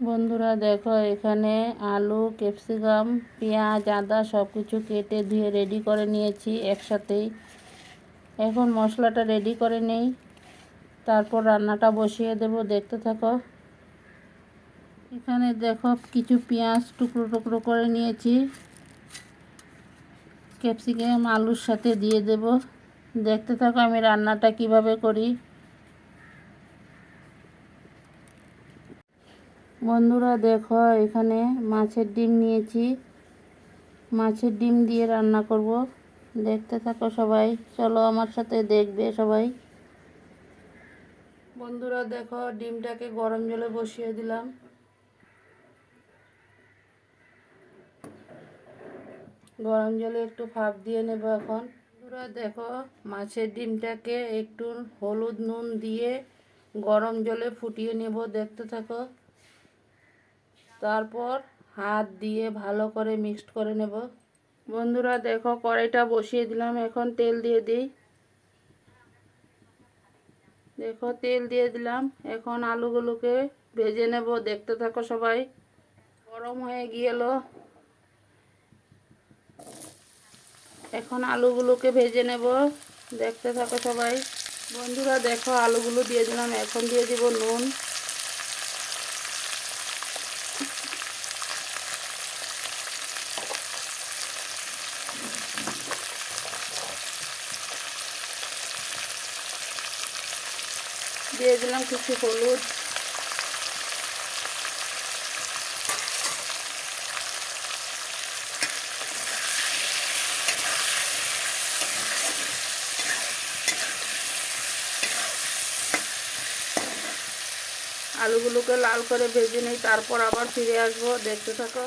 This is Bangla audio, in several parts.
বন্ধুরা, দেখো এখানে আলু, ক্যাপসিকাম, পেঁয়াজ, আদা সব কিছু কেটে ধুয়ে রেডি করে নিয়েছি একসাথেই। এখন মশলাটা রেডি করে নেই। তারপর রান্নাটা বসিয়ে দেব, দেখতে থাকো। এখানে দেখো কিছু পেঁয়াজ টুকরো টুকরো করে নিয়েছি। ক্যাপসিকাম আলুর সাথে দিয়ে দেব। দেখতে থাকো আমি রান্নাটা কীভাবে করি। বন্ধুরা দেখো, এখানে মাছের ডিম নিয়েছি। মাছের ডিম দিয়ে রান্না করব। দেখতে থাকো সবাই। চলো আমার সাথে দেখবে সবাই। বন্ধুরা দেখো, ডিমটাকে গরম জলে বসিয়ে দিলাম। গরম জলে একটু ভাপ দিয়ে নেব এখন। বন্ধুরা দেখো, মাছের ডিমটাকে একটু হলুদ নুন দিয়ে গরম জলে ফুটিয়ে নেব। দেখতে থাকো। তারপর হাত দিয়ে ভালো করে মিক্সড করে নেব। বন্ধুরা দেখো, কড়াইটা বসিয়ে দিলাম। এখন তেল দিয়ে দিই। দেখো, তেল দিয়ে দিলাম। এখন আলুগুলোকে ভেজে নেব। দেখতে থাকো সবাই। গরম হয়ে গিয়েল। এখন আলুগুলোকে ভেজে নেব। দেখতে থাকো সবাই। বন্ধুরা দেখো, আলুগুলো দিয়ে দিলাম। এখন দিয়ে দিব নুন। দিয়ে দিলাম কিছু হলুদ। আলুগুলোকে লাল করে ভেজে নিই, তারপর আবার ফিরে আসব, দেখতে থাকো।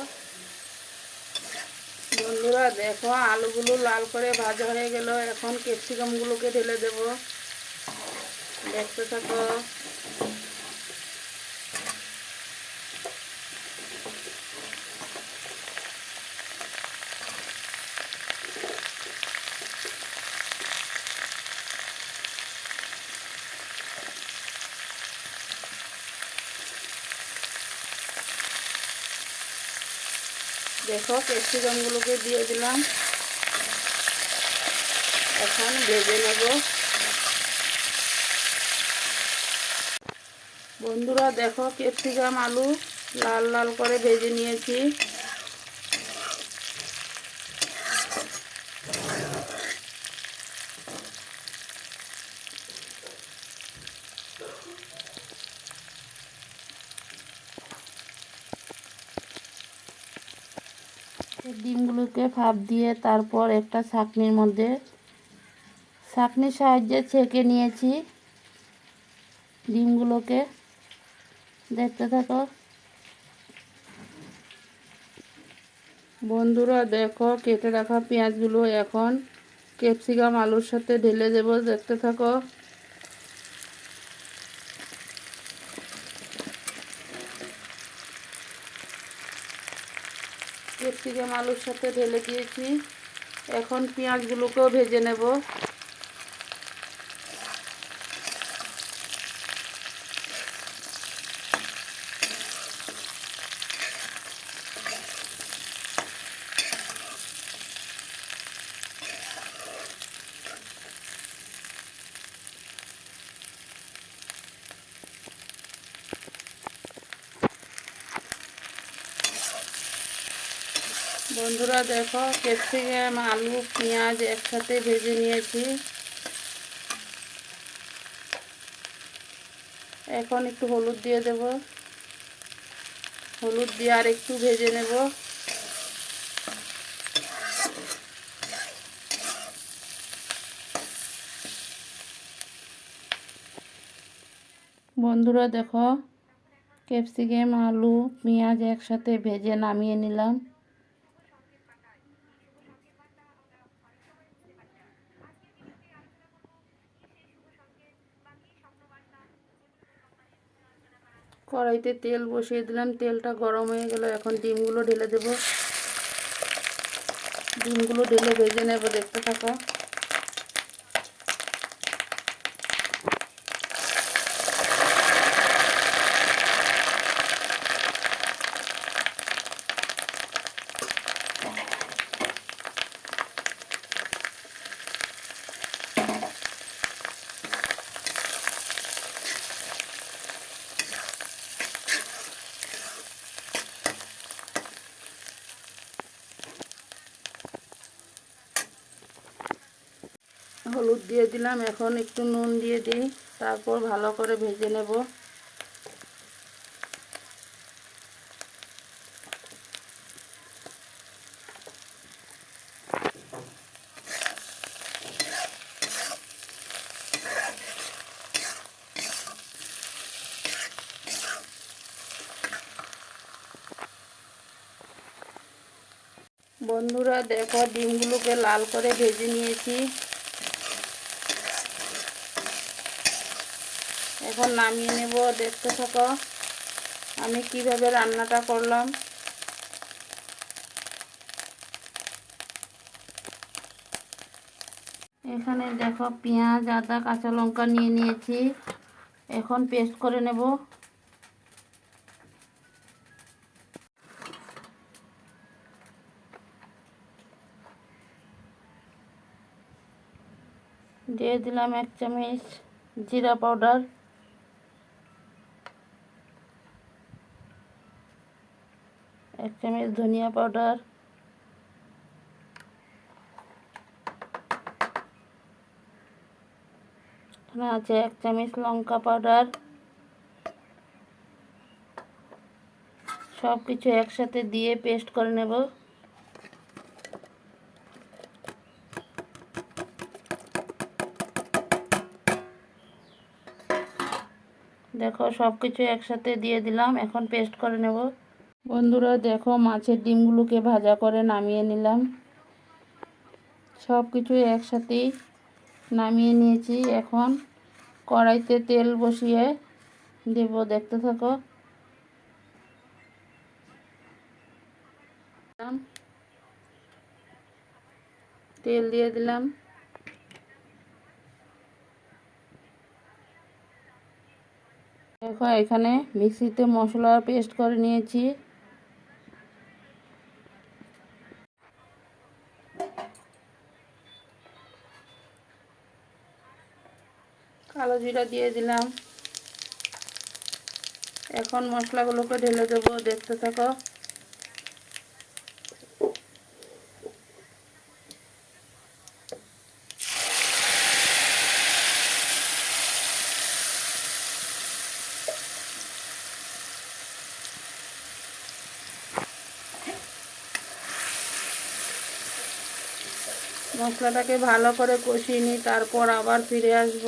বন্ধুরা, দেখো, আলুগুলো লাল করে ভাজা হয়ে গেল, এখন ক্যাপসিকামগুলোকে ঢেলে দেব। দেখতে থাকো। দেখো ক্যাপসিকামগুলোকে দিয়ে দিলাম। এখন ভেজে নেব। বন্ধুরা দেখো ক্যাপসিকাম আলু লাল লাল করে ভেজে নিয়েছি। ডিমগুলোকে ফাঁপ দিয়ে তারপর একটা ছাঁকনির মধ্যে ছাঁকনির সাহায্যে ছেঁকে নিয়েছি ডিমগুলোকে। দেখতে থাকো বন্ধুরা দেখো, কেটে রাখা পেঁয়াজগুলো এখন। ক্যাপসিকাম, আলুর সাথে ঢেলে দেবো, দেখতে থাকো। ক্যাপসিকাম, আলুর সাথে ঢেলে দিয়েছি। এখন পেঁয়াজগুলোকেও ভেজে নেব। বন্ধুরা দেখো ক্যাপসিকাম, আলু, পেঁয়াজ একসাথে ভেজে নিয়েছি। এখন একটু হলুদ দিয়ে দেব। হলুদ দিয়ে আর একটু ভেজে নেব। বন্ধুরা দেখো, ক্যাপসিকাম, আলু, পেঁয়াজ একসাথে ভেজে নামিয়ে নিলাম। কড়াইতে তেল বসিয়ে দিলাম। তেলটা গরম হয়ে গেল। এখন ডিমগুলো ঢেলে দেব। ডিমগুলো ঢেলে ভেজে নেব। দেখতে থাকা হলুদ দিয়ে দিলাম। এখন একটু নুন দিয়ে দিই। তারপর ভালো করে ভেজে নেব। বন্ধুরা, দেখো, ডিমগুলোকে লাল করে ভেজে নিয়েছি। এখন নামিয়ে নেব, দেখতে থাকো। আমি কীভাবে রান্নাটা করলাম। এখানে দেখো পেঁয়াজ, আদা, কাঁচা লঙ্কা নিয়ে নিয়েছি। এখন পেস্ট করে নেব। দিয়ে দিলাম এক চামচ জিরা পাউডার এক চামচ ধনিয়া পাউডার আছে এক চামচ লঙ্কা পাউডার সব কিছু একসাথে দিয়ে পেস্ট করে নেব। দেখো সব কিছু একসাথে দিয়ে দিলাম, এখন পেস্ট করে নেব। বন্ধুরা, দেখো মাছের ডিমগুলোকে ভাজা করে নামিয়ে নিলাম। সব কিছু একসাথেই নামিয়ে নিয়েছি। এখন কড়াইতে তেল বসিয়ে দেব, দেখতে থাকো। তেল দিয়ে দিলাম। দেখো, এখানে মিক্সিতে মশলা পেস্ট করে নিয়েছি। জিরা দিয়ে দিলাম। এখন মশলাগুলোকে ঢেলে দেবো, দেখতে থাকো। মশলাটাকে ভালো করে কষিয়ে নিই তারপর আবার ফিরে আসব।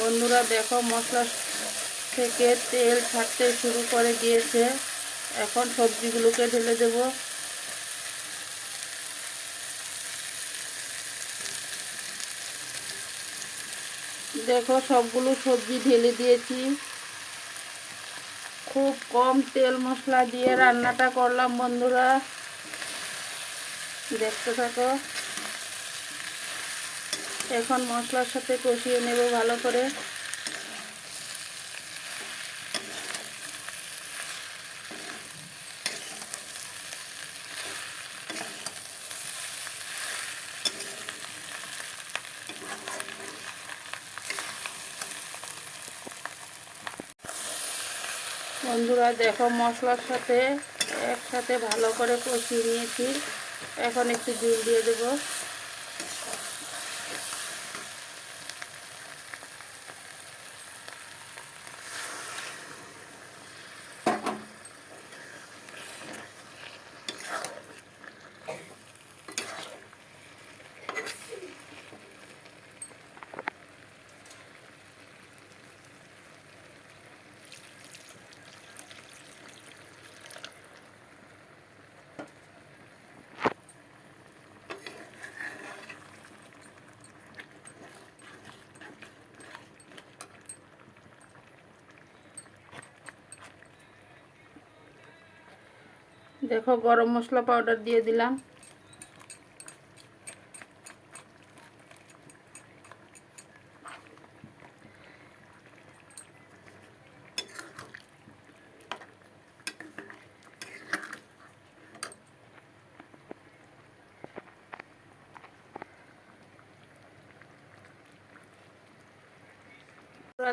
বন্ধুরা দেখো মশলা থেকে তেল ছাড়তে শুরু করে দিয়েছে। এখন সবজিগুলোকে ঢেলে দেব। দেখো সবগুলো সবজি ঢেলে দিয়েছি। খুব কম তেল মশলা দিয়ে রান্নাটা করলাম বন্ধুরা। দেখতে থাকো। এখন মশলার সাথে কষিয়ে নেব ভালো করে। বন্ধুরা, দেখো মশলার সাথে একসাথে ভালো করে কষিয়ে নিয়েছি। এখন একটু জল দিয়ে দেব। দেখো গরম মশলা পাউডার দিয়ে দিলাম।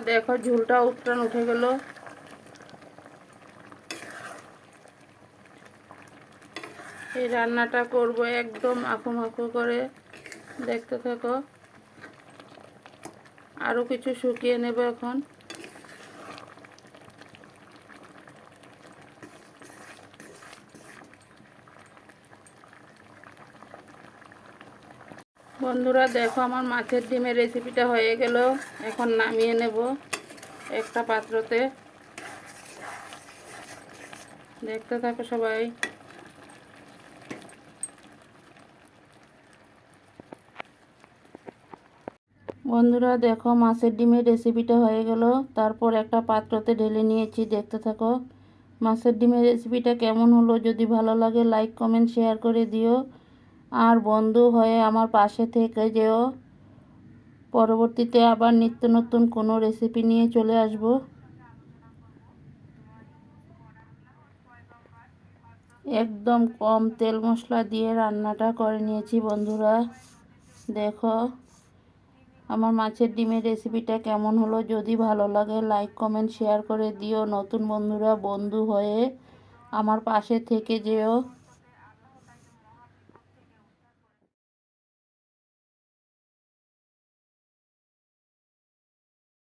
দেখো ঝুলটা উত্তরান উঠে গেল। এই রান্নাটা করব একদম মাখো মাখো করে। দেখতে থাকো। আরও কিছু শুকিয়ে নেব এখন। বন্ধুরা, দেখো আমার মাছের ডিমের রেসিপিটা হয়ে গেল। এখন নামিয়ে নেব একটা পাত্রতে। দেখতে থাকো সবাই। বন্ধুরা দেখো মাছের ডিমের রেসিপিটা হয়ে গেল। তারপর একটা পাত্রতে ঢেলে নিয়েছি, দেখতে থাকো। মাছের ডিমের রেসিপিটা কেমন হলো যদি ভালো লাগে লাইক, কমেন্ট, শেয়ার করে দিও। আর বন্ধু হয়ে আমার পাশে থেকে যেও। পরবর্তীতে আবার নিত্য নতুন কোনো রেসিপি নিয়ে চলে আসব। একদম কম তেল মশলা দিয়ে রান্নাটা করে নিয়েছি বন্ধুরা। দেখো। আমার মাছের ডিমের রেসিপিটা কেমন হলো যদি ভালো লাগে লাইক কমেন্ট শেয়ার করে দিও। নতুন বন্ধুরা, বন্ধু হয়ে আমার পাশে থেকে যেও।